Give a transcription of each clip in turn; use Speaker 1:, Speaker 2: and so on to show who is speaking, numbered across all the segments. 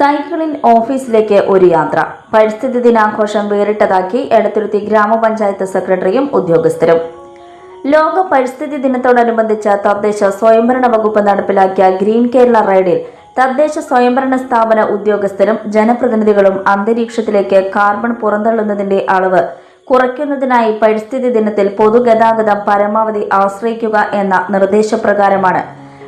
Speaker 1: സൈക്കിളിൽ ഓഫീസിലേക്ക് ഒരു യാത്ര. പരിസ്ഥിതി ദിനാഘോഷം വേറിട്ടതാക്കി എടത്തുരുത്തി ഗ്രാമപഞ്ചായത്ത് സെക്രട്ടറിയും ഉദ്യോഗസ്ഥരും. ലോക പരിസ്ഥിതി ദിനത്തോടനുബന്ധിച്ച് തദ്ദേശ സ്വയംഭരണ വകുപ്പ് നടപ്പിലാക്കിയ ഗ്രീൻ കേരള റൈഡിൽ തദ്ദേശ സ്വയംഭരണ സ്ഥാപന ഉദ്യോഗസ്ഥരും ജനപ്രതിനിധികളും അന്തരീക്ഷത്തിലേക്ക് കാർബൺ പുറന്തള്ളുന്നതിന്റെ അളവ് കുറയ്ക്കുന്നതിനായി പരിസ്ഥിതി ദിനത്തിൽ പൊതുഗതാഗതം പരമാവധി ആശ്രയിക്കുക എന്ന നിർദ്ദേശപ്രകാരമാണ്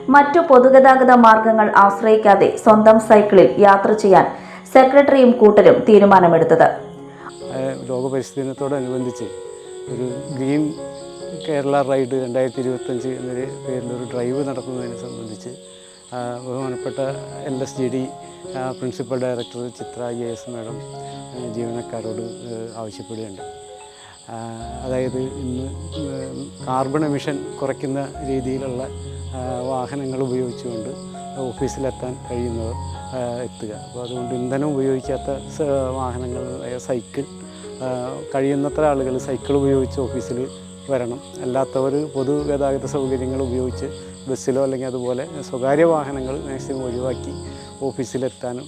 Speaker 1: മറ്റു പൊതുഗതാഗത മാർഗങ്ങൾ ആശ്രയിക്കാതെ സ്വന്തം സൈക്കിളിൽ യാത്ര ചെയ്യാൻ സെക്രട്ടറിയും കൂട്ടരും തീരുമാനമെടുത്തത്.
Speaker 2: ലോക ഒരു ഗ്രീൻ കേരള റൈഡ് രണ്ടായിരത്തി ഇരുപത്തഞ്ച് എന്നൊരു പേരിലൊരു ഡ്രൈവ് നടത്തുന്നതിനെ സംബന്ധിച്ച് ബഹുമാനപ്പെട്ട L S G D principal director Chitra I S madam ജീവനക്കാരോട് ആവശ്യപ്പെടുകയുണ്ട് അതായത് ഇന്ന് കാർബൺ എമിഷൻ കുറയ്ക്കുന്ന രീതിയിലുള്ള വാഹനങ്ങൾ ഉപയോഗിച്ചുകൊണ്ട് ഓഫീസിലെത്താൻ കഴിയുന്നവർ എത്തുക. അപ്പോൾ അതുകൊണ്ട് ഇന്ധനം ഉപയോഗിക്കാത്ത വാഹനങ്ങൾ സൈക്കിൾ കഴിയുന്നത്ര ആളുകൾ സൈക്കിൾ ഉപയോഗിച്ച് ഓഫീസിൽ വരണം. അല്ലാത്തവർ പൊതുഗതാഗത സൗകര്യങ്ങൾ ഉപയോഗിച്ച് ബസ്സിലോ അല്ലെങ്കിൽ അതുപോലെ സ്വകാര്യ വാഹനങ്ങൾ മാക്സിമം ഒഴിവാക്കി ഓഫീസിലെത്താനും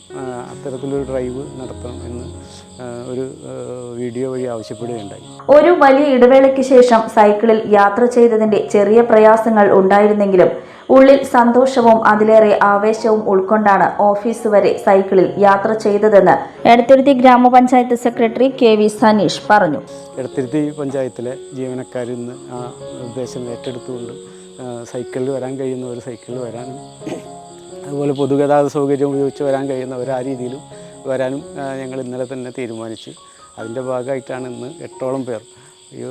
Speaker 2: അത്തരത്തിലൊരു ഡ്രൈവ് നടത്തണം എന്ന് ഒരു വീഡിയോ വഴി ആവശ്യപ്പെടുകയുണ്ടായി.
Speaker 1: ഒരു വലിയ ഇടവേളയ്ക്ക് ശേഷം സൈക്കിളിൽ യാത്ര ചെയ്തതിന്റെ ചെറിയ പ്രയാസങ്ങൾ ഉണ്ടായിരുന്നെങ്കിലും ഉള്ളിൽ സന്തോഷവും അതിലേറെ ആവേശവും ഉൾക്കൊണ്ടാണ് ഓഫീസ് വരെ സൈക്കിളിൽ യാത്ര ചെയ്തതെന്ന് എടത്തിരുത്തി ഗ്രാമപഞ്ചായത്ത് സെക്രട്ടറി കെ വി സനീഷ് പറഞ്ഞു.
Speaker 2: എടത്തിരുത്തി പഞ്ചായത്തിലെ ജീവനക്കാരിൽ നിന്ന് ആ നിർദ്ദേശം ഏറ്റെടുത്തുകൊണ്ട് സൈക്കിളിൽ വരാൻ കഴിയുന്നവർ സൈക്കിളിൽ വരാനും അതുപോലെ പൊതുഗതാഗത സൗകര്യം ഉപയോഗിച്ച് വരാൻ കഴിയുന്നവർ ആ രീതിയിലും വരാനും ഞങ്ങൾ ഇന്നലെ തന്നെ തീരുമാനിച്ചു. അതിന്റെ ഭാഗമായിട്ടാണ് ഇന്ന് എട്ടോളം പേർ ഈ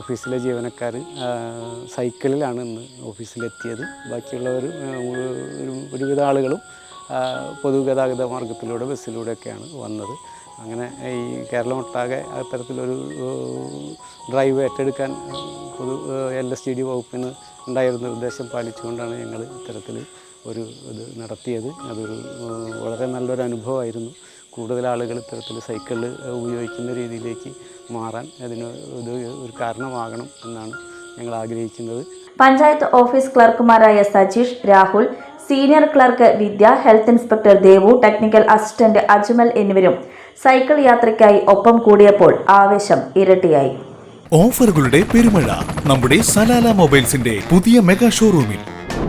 Speaker 2: ഓഫീസിലെ ജീവനക്കാർ സൈക്കിളിലാണ് ഇന്ന് ഓഫീസിലെത്തിയത്. ബാക്കിയുള്ളവർ ഒരു ഒരുവിധ ആളുകളും പൊതുഗതാഗത മാർഗത്തിലൂടെ ബസ്സിലൂടെയൊക്കെയാണ് വന്നത്. അങ്ങനെ ഈ കേരളമൊട്ടാകെ അത്തരത്തിലൊരു ഡ്രൈവ് ഏറ്റെടുക്കാൻ പൊതു എൽ എസ് ടി ഡി വകുപ്പിന് ഉണ്ടായിരുന്ന നിർദ്ദേശം പാലിച്ചുകൊണ്ടാണ് ഞങ്ങൾ ഇത്തരത്തിൽ ഒരു ഇത് നടത്തിയത്. അതൊരു വളരെ നല്ലൊരു അനുഭവമായിരുന്നു. കൂടുതൽ ആളുകൾ ഇത്തരത്തിൽ സൈക്കിൾ ഉപയോഗിക്കുന്ന രീതിയിലേക്ക് മാറാൻ അതിന് ഇത് ഒരു കാരണമാകണം എന്നാണ് ഞങ്ങൾ ആഗ്രഹിക്കുന്നത്.
Speaker 1: Panchayat office ക്ലർക്കുമാരായ Sajeesh Rahul senior clerk Vidya health inspector Devu technical assistant Ajmal എന്നിവരും സൈക്കിൾ യാത്രയ്ക്കായി ഒപ്പം കൂടിയപ്പോൾ ആവേശം ഇരട്ടിയായി.
Speaker 3: ഓഫറുകളുടെ പെരുമഴ നമ്മുടെ സലാല മൊബൈൽസിന്റെ പുതിയ മെഗാ ഷോറൂമിൽ.